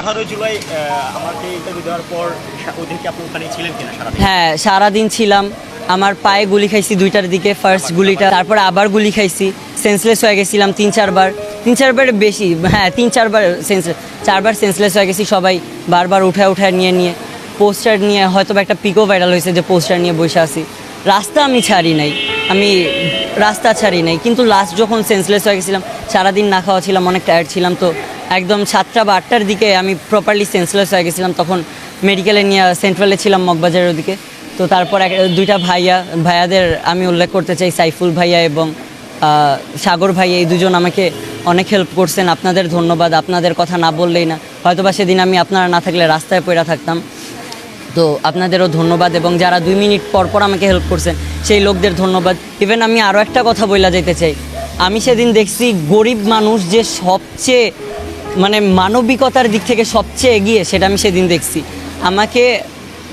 আঠারোই জুলাই আমাকে ইন্টারভিউ দেওয়ার পর আপনি ওখানে ছিলেন কিনা সারাদিন? হ্যাঁ সারাদিন ছিলাম। আমার পায়ে গুলি খাইছি দুইটার দিকে ফার্স্ট গুলিটা তারপর আবার গুলি খাইছি সেন্সলেস হয়ে গেছিলাম তিন চারবার। তিন চারবার বেশি হ্যাঁ তিন চারবার সেন্সলেস চারবার সেন্সলেস হয়ে গেছি সবাই বারবার উঠায় উঠায় নিয়ে নিয়ে। পোস্টার নিয়ে হয়তো বা একটা পিকও ভাইরাল হয়েছে যে পোস্টার নিয়ে বসে আছি। রাস্তা আমি ছাড়ি নাই। আমি রাস্তা ছাড়ি নাই কিন্তু লাস্ট যখন সেন্সলেস হয়ে গেছিলাম সারাদিন না খাওয়া ছিলাম অনেক টায়ার্ড ছিলাম তো একদম সাতটা বা আটটার দিকে আমি প্রপারলি সেন্সলেস হয়ে গেছিলাম, তখন মেডিকেলে নিয়ে সেন্ট্রালে ছিলাম মগবাজারের ওদিকে। তো তারপর এক- দুইটা ভাইয়া, ভাইয়াদের আমি উল্লেখ করতে চাই, সাইফুল ভাইয়া এবং সাগর ভাইয়া, এই দুজন আমাকে অনেক হেল্প করছেন। আপনাদের ধন্যবাদ, আপনাদের কথা না বললেই না। হয়তোবা সেদিন আমি আপনারা না থাকলে রাস্তায় পড়ে থাকতাম। তো আপনাদেরও ধন্যবাদ এবং যারা দুই মিনিট পর পর আমাকে হেল্প করছেন, সেই লোকদের ধন্যবাদ। ইভেন আমি আরও একটা কথা বইলা যেতে চাই। আমি সেদিন দেখছি গরিব মানুষ যে সবচেয়ে মানে মানবিকতার দিক থেকে সবচেয়ে এগিয়ে, সেটা আমি সেদিন দেখছি। আমাকে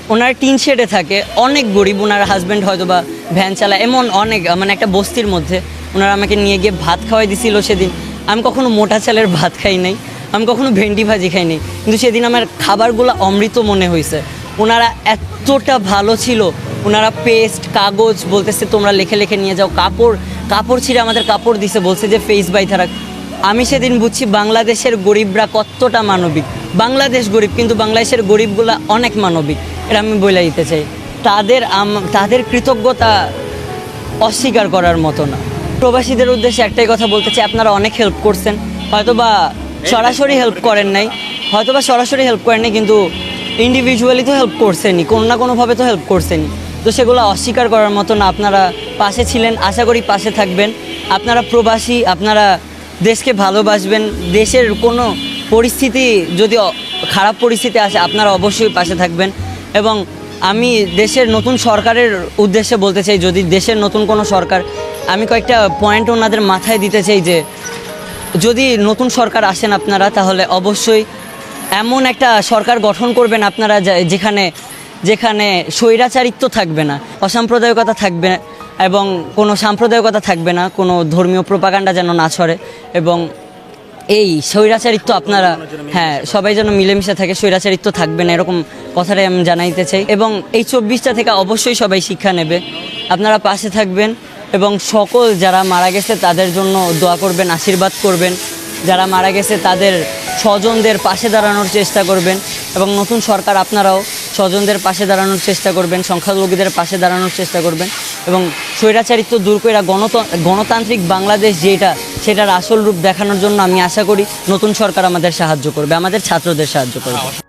ওনার টিন শেডে থাকে, অনেক গরিব, ওনার হাজব্যান্ড হয়তো বা ভ্যান চালায়, এমন অনেক মানে একটা বস্তির মধ্যে। ওনারা আমাকে নিয়ে গিয়ে ভাত খাওয়াই দিছিল সেদিন। আমি কখনো মোটা চালের ভাত খাই নাই, আমি কখনো ভেন্ডি ভাজি খাই নাই। কিন্তু সেদিন আমার খাবারগুলো অমৃত মনে হয়েছে ওনারা এতটা ভালো ছিল, ওনারা পেস্ট কাগজ বলতেছে, তোমরা লেখে লেখে নিয়ে যাও, কাপড় কাপড় ছিঁড়ে আমাদের কাপড় দিছে, বলছে যে ফেস বাই থারাক আমি সেদিন বুঝছি বাংলাদেশের গরিবরা কতটা মানবিক। বাংলাদেশ গরিব, কিন্তু বাংলাদেশের গরিবগুলা অনেক মানবিক। এটা আমি বলে দিতে চাই। তাদের তাদের কৃতজ্ঞতা অস্বীকার করার মতো না। প্রবাসীদের উদ্দেশ্যে একটাই কথা বলতে চাই, আপনারা অনেক হেল্প করছেন। হয়তোবা সরাসরি হেল্প করেন নাই, হয়তোবা সরাসরি হেল্প করেন নাই কিন্তু ইন্ডিভিজুয়ালি তো হেল্প করছেনই, কোনো না কোনোভাবে তো হেল্প করছেনই। তো সেগুলো অস্বীকার করার মতো না, আপনারা পাশে ছিলেন, আশা করি পাশে থাকবেন। আপনারা প্রবাসী, আপনারা দেশকে ভালোবাসবেন, দেশের কোনো পরিস্থিতি যদি খারাপ পরিস্থিতি আসে, আপনারা অবশ্যই পাশে থাকবেন। এবং আমি দেশের নতুন সরকারের উদ্দেশ্যে বলতে চাই, যদি দেশের নতুন কোনো সরকার, আমি কয়েকটা পয়েন্ট ওনাদের মাথায় দিতে চাই যে, যদি নতুন সরকার আসেন আপনারা, তাহলে অবশ্যই এমন একটা সরকার গঠন করবেন আপনারা যেখানে যেখানে স্বৈরাচারিত্ব থাকবে না, অসাম্প্রদায়িকতা থাকবে এবং কোনো সাম্প্রদায়িকতা থাকবে না, কোনো ধর্মীয় প্রপাগান্ডা যেন না ছড়ে এবং এই স্বৈরাচারিত্ব আপনারা হ্যাঁ সবাই যেন মিলেমিশে থাকে, স্বৈরাচারিত্ব থাকবে না, এরকম কথাটাই আমি জানাইতে চাই এবং এই চব্বিশটা থেকে অবশ্যই সবাই শিক্ষা নেবে। আপনারা পাশে থাকবেন এবং সকল যারা মারা গেছে তাদের জন্য দোয়া করবেন, আশীর্বাদ করবেন। যারা মারা গেছে তাদের স্বজনদের পাশে দাঁড়ানোর চেষ্টা করবেন এবং নতুন সরকার আপনারাও স্বজনদের পাশে দাঁড়ানোর চেষ্টা করবেন, সংখ্যালঘুদের পাশে দাঁড়ানোর চেষ্টা করবেন এবং স্বৈরাচারিত্ব দূর করে গণত, গণতান্ত্রিক বাংলাদেশ যেটা, সেটার আসল রূপ দেখানোর জন্য আমি আশা করি নতুন সরকার আমাদের সাহায্য করবে, আমাদের ছাত্রদের সাহায্য করবে।